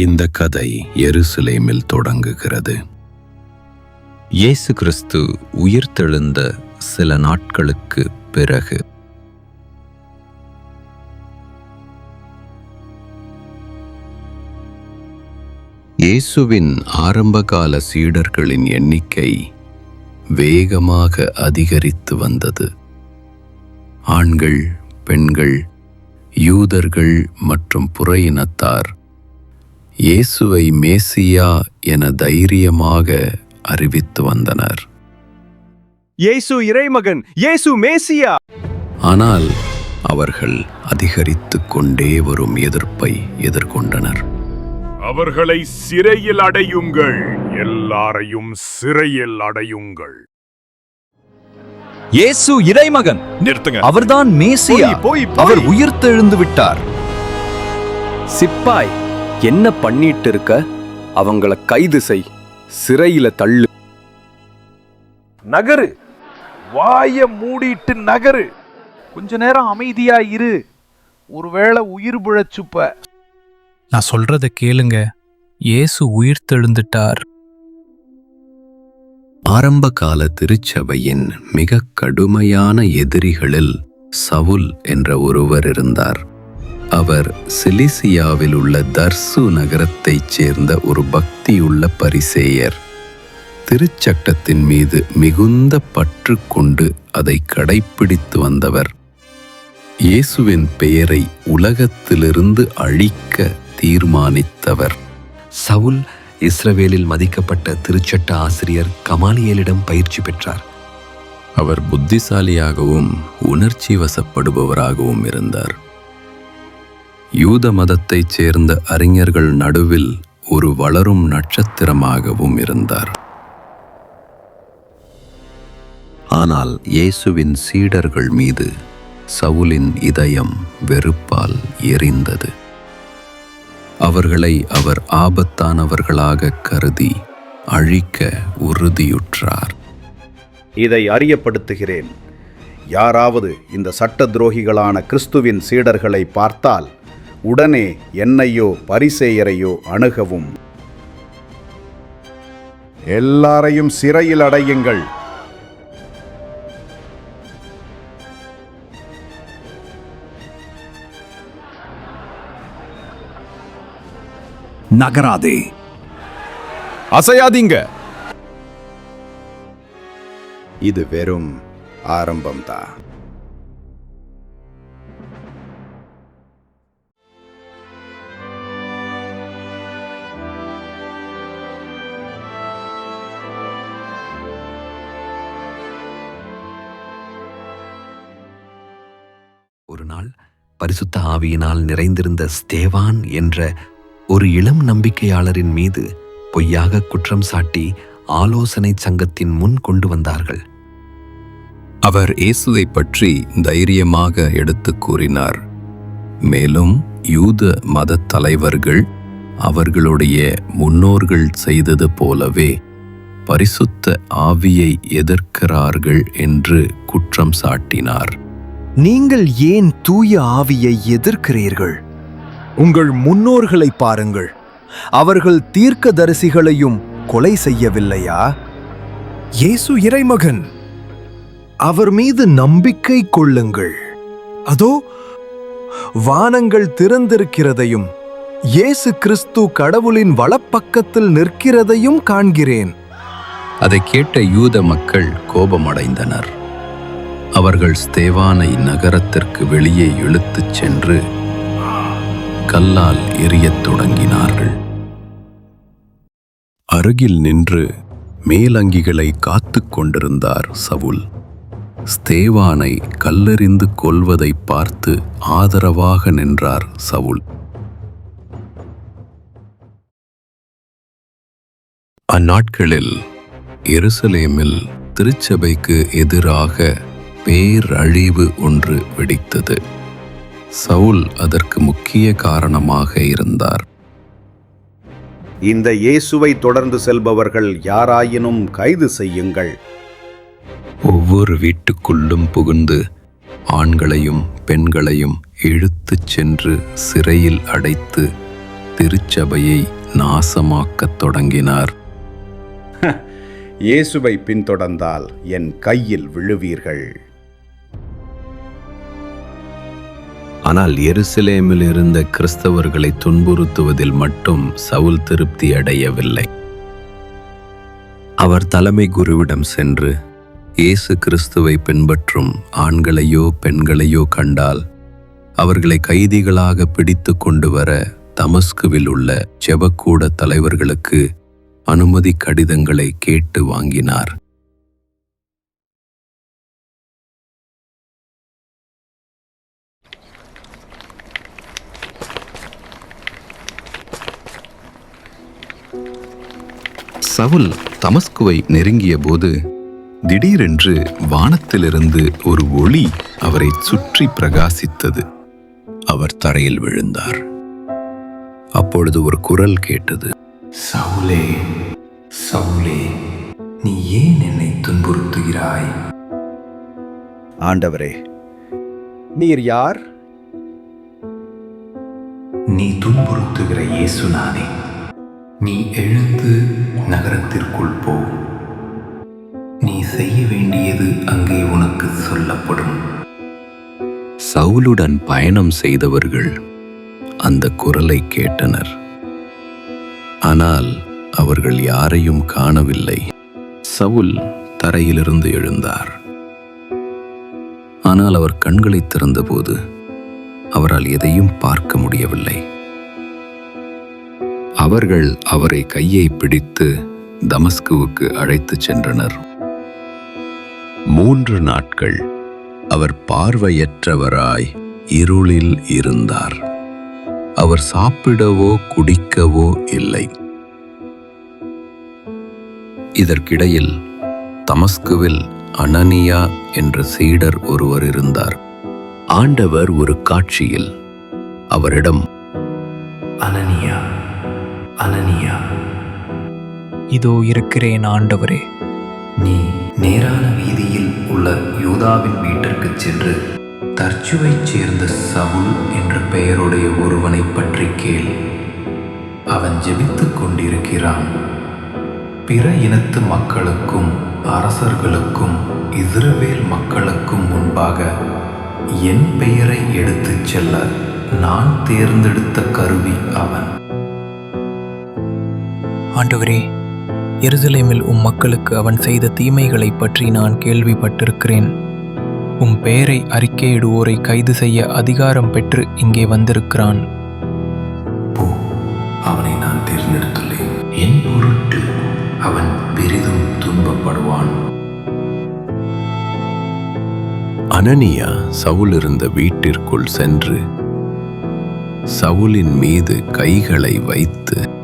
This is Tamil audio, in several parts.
இந்த கதை எருசலேமில் தொடங்குகிறது. இயேசு கிறிஸ்து உயிர்த்தெழுந்த சில நாட்களுக்கு பிறகு. இயேசுவின் ஆரம்பகால சீடர்களின் எண்ணிக்கை வேகமாக அதிகரித்து வந்தது. ஆண்கள் பெண்கள் யூதர்கள் மற்றும் புற இனத்தார் இயேசுவை மேசியா என தைரியமாக அறிவித்து வந்தனர். இயேசு இறைமகன் இயேசு மேசியா. ஆனால் அவர்கள் அதிகரித்துக் கொண்டே வரும் எதிர்ப்பை எதிர்கொண்டனர். அவர்களை சிறையில் அடையுங்கள் எல்லாரையும் சிறையில் அடையுங்கள். இயேசு இறைமகன். நிறுத்துங்க. அவர்தான் மேசியா. போய். அவர் உயிர்த்தெழுந்து விட்டார். சிப்பாய். என்ன பண்ணிட்டு இருக்க அவங்கள கைது செய். சிறையில தள்ளு. நகரு. வாய மூடிட்டு நகரு. கொஞ்ச நேரம் அமைதியா இரு. ஒருவேளை உயிர் பிழைச்சுப்ப. நான் சொல்றத கேளுங்க. இயேசு உயிர்த்தெழுந்துட்டார். ஆரம்பகால திருச்சபையின் மிக கடுமையான எதிரிகளில் சவுல் என்ற ஒருவர் இருந்தார். அவர் சிலிசியாவில் உள்ள தர்சு நகரத்தைச் சேர்ந்த ஒரு பக்தியுள்ள பரிசேயர். திருச்சட்டத்தின் மீது மிகுந்த பற்று கொண்டு அதை கடைப்பிடித்து வந்தவர். இயேசுவின் பெயரை உலகத்திலிருந்து அழிக்க தீர்மானித்தவர். சவுல் இஸ்ரவேலில் மதிக்கப்பட்ட திருச்சட்ட ஆசிரியர் கமாலியலிடம் பயிற்சி பெற்றார். அவர் புத்திசாலியாகவும் உணர்ச்சி வசப்படுபவராகவும் இருந்தார். யூத மதத்தைச் சேர்ந்த அறிஞர்கள் நடுவில் ஒரு வளரும் நட்சத்திரமாகவும் இருந்தார். ஆனால் இயேசுவின் சீடர்கள் மீது சவுலின் இதயம் வெறுப்பால் எரிந்தது. அவர்களை அவர் ஆபத்தானவர்களாக கருதி அழிக்க உறுதியுற்றார். இதை அறியப்படுத்துகிறேன். யாராவது இந்த சட்ட துரோகிகளான கிறிஸ்துவின் சீடர்களை பார்த்தால் உடனே என்னையோ பரிசேயரையோ அணுகவும். எல்லாரையும் சிறையில் அடையுங்கள். நகராதே. அசையாதீங்க. இது வெறும் ஆரம்பம்தான். நாள் பரிசுத்த ஆவியினால் நிறைந்திருந்த ஸ்தேவான் என்ற ஒரு இளம் நம்பிக்கையாளரின் மீது பொய்யாக குற்றம் சாட்டி ஆலோசனை சங்கத்தின் முன் கொண்டு வந்தார்கள். அவர் இயேசுவை பற்றி தைரியமாக எடுத்துக் கூறினார். மேலும் யூத மத தலைவர்கள் அவர்களுடைய முன்னோர்கள் செய்தது போலவே பரிசுத்த ஆவியை எதிர்க்கிறார்கள் என்று குற்றம் சாட்டினார். நீங்கள் ஏன் தூய ஆவியை எதிர்க்கிறீர்கள்? உங்கள் முன்னோர்களை பாருங்கள். அவர்கள் தீர்க்க தரிசிகளையும் கொலை செய்யவில்லையா? இயேசு இறைமகன் அவர் மீது நம்பிக்கை கொள்ளுங்கள். அதோ வானங்கள் திறந்திருக்கிறதையும் இயேசு கிறிஸ்து கடவுளின் வலப்பக்கத்தில் நிற்கிறதையும் காண்கிறேன். அதை கேட்ட யூத மக்கள் கோபமடைந்தனர். அவர்கள் ஸ்தேவானை நகரத்திற்கு வெளியே இழுத்துச் சென்று கல்லால் எரியத் தொடங்கினார்கள். அருகில் நின்று மேலங்கிகளை காத்து கொண்டிருந்தார் சவுல். ஸ்தேவானை கல்லெறிந்து கொல்வதை பார்த்து ஆதரவாக நின்றார் சவுல். அந்நாட்களில் எருசலேமில் திருச்சபைக்கு எதிராக பேரழிவு ஒன்று வெடித்தது. சவுல் அதற்கு முக்கிய காரணமாக இருந்தார். இந்த இயேசுவை தொடர்ந்து செல்பவர்கள் யாராயினும் கைது செய்யுங்கள். ஒவ்வொரு வீட்டுக்குள்ளும் புகுந்து ஆண்களையும் பெண்களையும் இழுத்துச் சென்று சிறையில் அடைத்து திருச்சபையை நாசமாக்கத் தொடங்கினார். இயேசுவை பின்தொடர்ந்தால் என் கையில் விழுவீர்கள். ஆனால் எருசலேமில் இருந்த கிறிஸ்தவர்களை துன்புறுத்துவதில் மட்டும் சவுல் திருப்தி அடையவில்லை. அவர் தலைமை குருவிடம் சென்று இயேசு கிறிஸ்துவை பின்பற்றும் ஆண்களையோ பெண்களையோ கண்டால் அவர்களை கைதிகளாக பிடித்து கொண்டு வர தமஸ்குவில் உள்ள ஜெபக்கூட தலைவர்களுக்கு அனுமதி கடிதங்களை கேட்டு வாங்கினார். சவுல் தமஸ்குவை நெருங்கிய போது திடீரென்று வானத்திலிருந்து ஒரு ஒளி அவரை சுற்றி பிரகாசித்தது. அவர் தரையில் விழுந்தார். அப்பொழுது ஒரு குரல் கேட்டது. சவுலே சவுலே நீ ஏன் என்னை துன்புறுத்துகிறாய்? ஆண்டவரே நீர் யார்? நீ துன்புறுத்துகிற இயேசு நானே நீ எழுந்து நகரத்திற்குள் போ. நீ செய்ய வேண்டியது அங்கே உனக்கு சொல்லப்படும். சவுலுடன் பயணம் செய்தவர்கள் அந்த குரலை கேட்டனர். ஆனால் அவர்கள் யாரையும் காணவில்லை. சவுல் தரையிலிருந்து எழுந்தார். ஆனால் அவர் கண்களை திறந்தபோது அவரால் எதையும் பார்க்க முடியவில்லை. அவர்கள் அவரை கையை பிடித்து தமஸ்குவுக்கு அழைத்துச் சென்றனர். மூன்று நாட்கள் அவர் பார்வையற்றவராய் இருளில் இருந்தார். அவர் சாப்பிடவோ குடிக்கவோ இல்லை. இதற்கிடையில் தமஸ்குவில் அனனியா என்ற சீடர் ஒருவர் இருந்தார். ஆண்டவர் ஒரு காட்சியில் அவரிடம் அனனியா அனனியா. இதோ இருக்கிறேன் ஆண்டவரே. நீ நேரான வீதியில் உள்ள யூதாவின் வீட்டிற்குச் சென்று தர்ச்சுவைச் சேர்ந்த சவுல் என்ற பெயருடைய ஒருவனை பற்றி கேள். அவன் ஜெபித்துக் கொண்டிருக்கிறான். பிற இனத்து மக்களுக்கும் அரசர்களுக்கும் இஸ்ரவேல் மக்களுக்கும் முன்பாக என் பெயரை எடுத்துச் செல்ல நான் தேர்ந்தெடுத்த கருவி அவன். ஆண்டவரே எருசலேமில் உம் மக்களுக்கு அவன் செய்த தீமைகளைப் பற்றி நான் கேள்விப்பட்டிருக்கிறேன். உம் பெயரை அறிக்கையிடுவோரை கைது செய்ய அதிகாரம் பெற்று இங்கே வந்திருக்கிறான். போ அவனை நான் தேர்ந்தெடுத்துள்ளேன். என் பொருட்டு அவன் பெரிதும் துன்பப்படுவான். அனனியா சவுல் இருந்த வீட்டிற்குள் சென்று சவுலின் மீது கைகளை வைத்து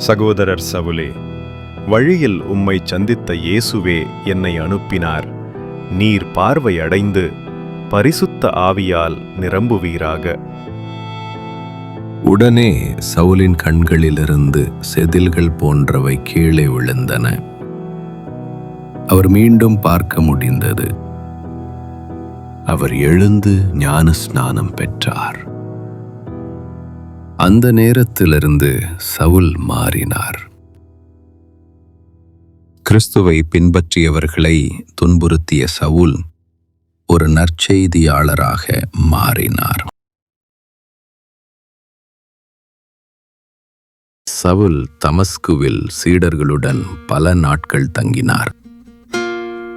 சகோதரர் சவுலே வழியில் உம்மை சந்தித்த இயேசுவே என்னை அனுப்பினார். நீர் பார்வையடைந்து பரிசுத்த ஆவியால் நிரம்புவீராக. உடனே சவுலின் கண்களிலிருந்து செதில்கள் போன்றவை கீழே விழுந்தன. அவர் மீண்டும் பார்க்க முடிந்தது. அவர் எழுந்து ஞான ஸ்நானம் பெற்றார். அந்த நேரத்திலிருந்து சவுல் மாறினார். கிறிஸ்துவை பின்பற்றியவர்களை துன்புறுத்திய சவுல் ஒரு நற்செய்தியாளராக மாறினார். சவுல் தமஸ்குவில் சீடர்களுடன் பல நாட்கள் தங்கினார்.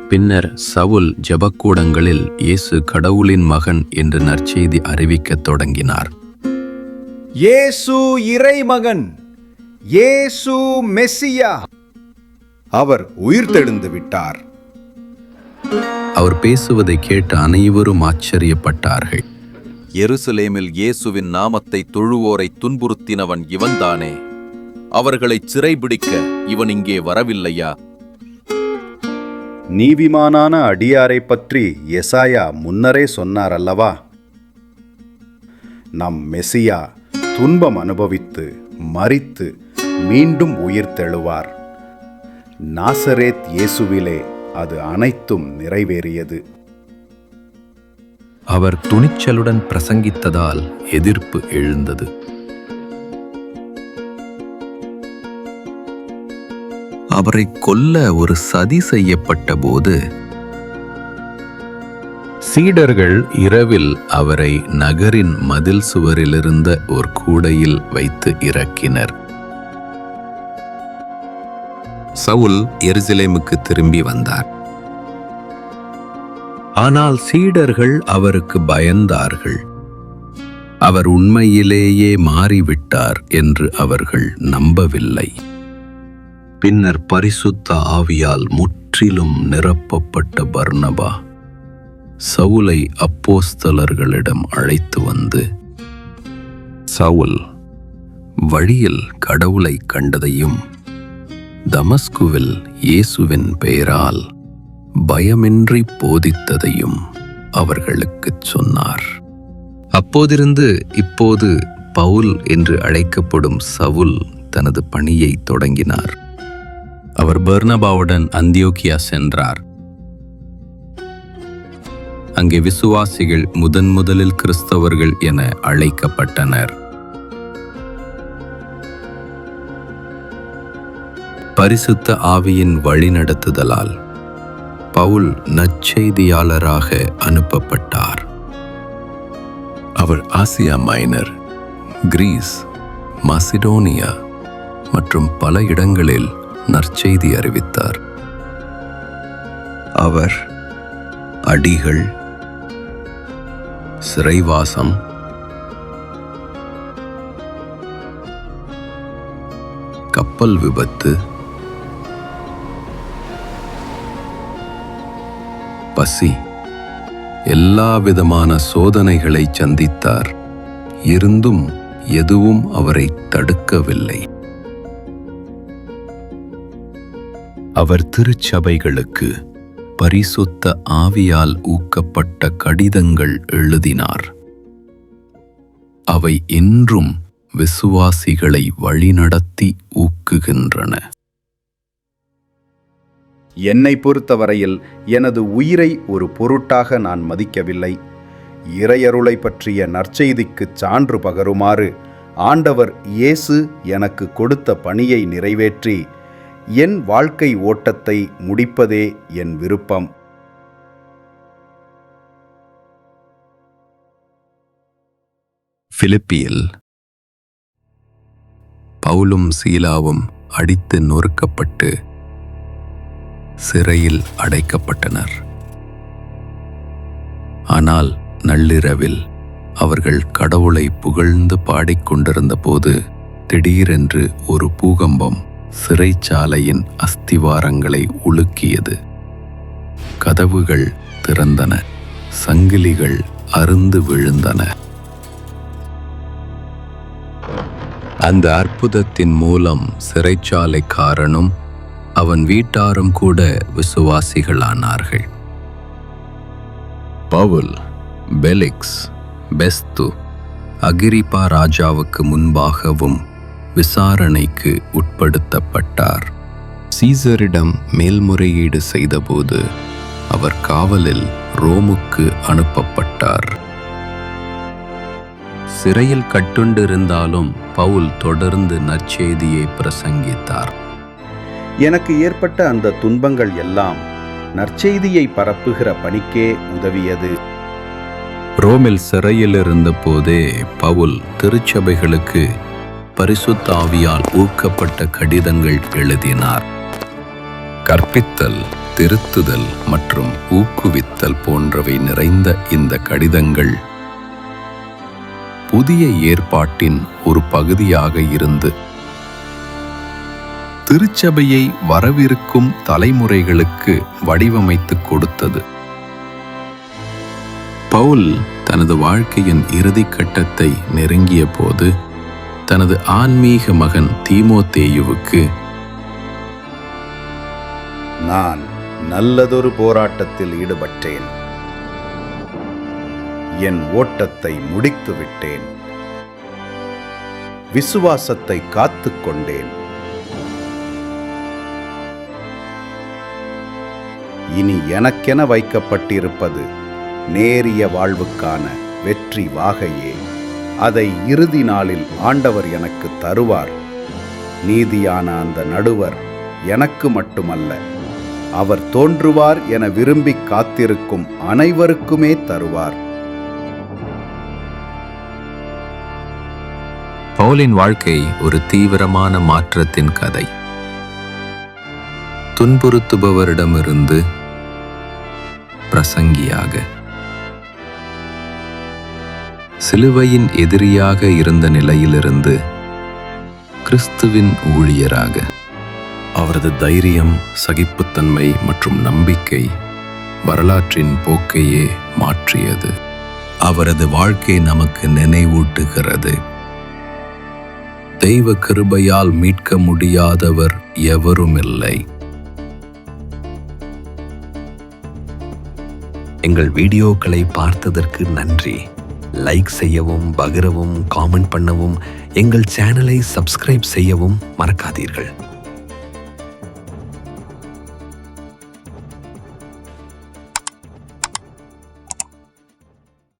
பின்னர் சவுல் ஜெபக்கூடங்களில் இயேசு கடவுளின் மகன் என்று நற்செய்தி அறிவிக்கத் தொடங்கினார். இயேசு இறைமகன் இயேசு மெஸ்ஸியா அவர் உயிர்த்தெழுந்து விட்டார். அவர் பேசுவதை கேட்டு அனைவரும் ஆச்சரியப்பட்டார்கள். எருசலேமில் இயேசுவின் நாமத்தை தொழுவோரை துன்புறுத்தினவன் இவன்தானே. அவர்களை சிறைபிடிக்க இவன் இங்கே வரவில்லையா? நீதிமானான அடியாரை பற்றி எசாயா முன்னரே சொன்னார் அல்லவா? நம் மெசியா துன்பம் அனுபவித்து மறித்து மீண்டும் உயிர் தெழுவார். நாசரேத் இயேசுவிலே அது அனைத்தும் நிறைவேறியது. அவர் துணிச்சலுடன் பிரசங்கித்ததால் எதிர்ப்பு எழுந்தது. அவரை கொல்ல ஒரு சதி செய்யப்பட்ட போது சீடர்கள் இரவில் அவரை நகரின் மதில் சுவரிலிருந்த ஒரு கூடையில் வைத்து இறக்கினர். சவுல் எருசலேமுக்கு திரும்பி வந்தார். ஆனால் சீடர்கள் அவருக்கு பயந்தார்கள். அவர் உண்மையிலேயே மாறிவிட்டார் என்று அவர்கள் நம்பவில்லை. பின்னர் பரிசுத்த ஆவியால் முற்றிலும் நிரப்பப்பட்ட பர்னபா சவுலை அப்போஸ்தலர்களிடம் அழைத்து வந்து சவுல் வழியில் கடவுளை கண்டதையும் தமஸ்குவில் இயேசுவின் பெயரால் பயமின்றி போதித்ததையும் அவர்களுக்குச் சொன்னார். அப்போதிருந்து இப்போது பவுல் என்று அழைக்கப்படும் சவுல் தனது பணியை தொடங்கினார். அவர் பெர்னபாவுடன் அந்தியோக்கியா சென்றார். அங்கே விசுவாசிகள் முதன் முதலில் கிறிஸ்தவர்கள் என அழைக்கப்பட்டனர். பரிசுத்த ஆவியின் வழிநடத்துதலால் பவுல் நற்செய்தியாளராக அனுப்பப்பட்டார். அவர் ஆசியா மைனர் கிரீஸ் மசிடோனியா மற்றும் பல இடங்களில் நற்செய்தி அறிவித்தார். அவர் அடிகள் சிறைவாசம். கப்பல் விபத்து. பசி. எல்லா விதமான சோதனைகளை சந்தித்தார். இருந்தும் எதுவும் அவரை தடுக்கவில்லை. அவர் திருச்சபைகளுக்கு பரிசுத்த ஆவியால் ஊக்கப்பட்ட கடிதங்கள் எழுதினார். அவை இன்றும் விசுவாசிகளை வழிநடத்தி ஊக்குகின்றன. என்னை பொறுத்தவரையில் எனது உயிரை ஒரு பொருட்டாக நான் மதிக்கவில்லை. இறையருளை பற்றிய நற்செய்திக்குச் சான்று பகருமாறு ஆண்டவர் இயேசு எனக்கு கொடுத்த பணியை நிறைவேற்றி என் வாழ்க்கை ஓட்டத்தை முடிப்பதே என் விருப்பம். பிலிப்பியில் பவுலும் சீலாவும் அடித்து நொறுக்கப்பட்டு சிறையில் அடைக்கப்பட்டனர். ஆனால் நள்ளிரவில் அவர்கள் கடவுளை புகழ்ந்து பாடிக்கொண்டிருந்த போது திடீரென்று ஒரு பூகம்பம் சிறைச்சாலையின் அஸ்திவாரங்களை உலுக்கியது. கதவுகள் திறந்தன. சங்கிலிகள் அருந்து விழுந்தன. அந்த அற்புதத்தின் மூலம் சிறைச்சாலைக்காரனும் அவன் வீட்டாரும் கூட விசுவாசிகளானார்கள். பவுல் பெலிக்ஸ் பெஸ்து அகிரிபா ராஜாவுக்கு முன்பாகவும் விசாரணைக்கு உட்படுத்தப்பட்டார். சீசரிடம் மேல்முறையீடு செய்தபோது அவர் காவலில் ரோமுக்கு அனுப்பப்பட்டார். சிறையில் கட்டுண்டிருந்தாலும் பவுல் தொடர்ந்து நற்செய்தியை பிரசங்கித்தார். எனக்கு ஏற்பட்ட அந்த துன்பங்கள் எல்லாம் நற்செய்தியை பரப்புகிற பணிக்கே உதவியது. ரோமில் சிறையில் இருந்தபோதே பவுல் திருச்சபைகளுக்கு பரிசுத்தாவியால் ஊக்கப்பட்ட கடிதங்கள் எழுதினார். கற்பித்தல் திருத்துதல் மற்றும் ஊக்குவித்தல் போன்றவை நிறைந்த இந்த கடிதங்கள் புதிய ஏற்பாட்டின் ஒரு பகுதியாக இருந்து திருச்சபையை வரவிருக்கும் தலைமுறைகளுக்கு வடிவமைத்துக் கொடுத்தது. பவுல் தனது வாழ்க்கையின் இறுதி கட்டத்தை நெருங்கிய போது தனது ஆன்மீக மகன் தீமோத்தேயுவுக்கு நான் நல்லதொரு போராட்டத்தில் ஈடுபட்டேன். என் ஓட்டத்தை முடித்து விட்டேன் விசுவாசத்தை காத்து கொண்டேன். இனி எனக்கென வைக்கப்பட்டிருப்பது நேரிய வாழ்வுக்கான வெற்றி வாகையே. அதை இறுதி நாளில் ஆண்டவர் எனக்கு தருவார். நீதியான அந்த நடுவர் எனக்கு மட்டுமல்ல அவர் தோன்றுவார் என விரும்பி காத்திருக்கும் அனைவருக்குமே தருவார். பவுலின் வாழ்க்கை ஒரு தீவிரமான மாற்றத்தின் கதை. துன்புறுத்துபவரிடமிருந்து பிரசங்கியாக. சிலுவையின் எதிரியாக இருந்த நிலையிலிருந்து கிறிஸ்துவின் ஊழியராக. அவரது தைரியம் சகிப்புத்தன்மை மற்றும் நம்பிக்கை வரலாற்றின் போக்கையே மாற்றியது. அவரது வாழ்க்கை நமக்கு நினைவூட்டுகிறது. தெய்வ கிருபையால் மீட்க முடியாதவர் எவருமில்லை. எங்கள் வீடியோக்களை பார்த்ததற்கு நன்றி. லைக் செய்யவும் பகிரவும் காமெண்ட் பண்ணவும் எங்கள் சேனலை சப்ஸ்கிரைப் செய்யவும் மறக்காதீர்கள்.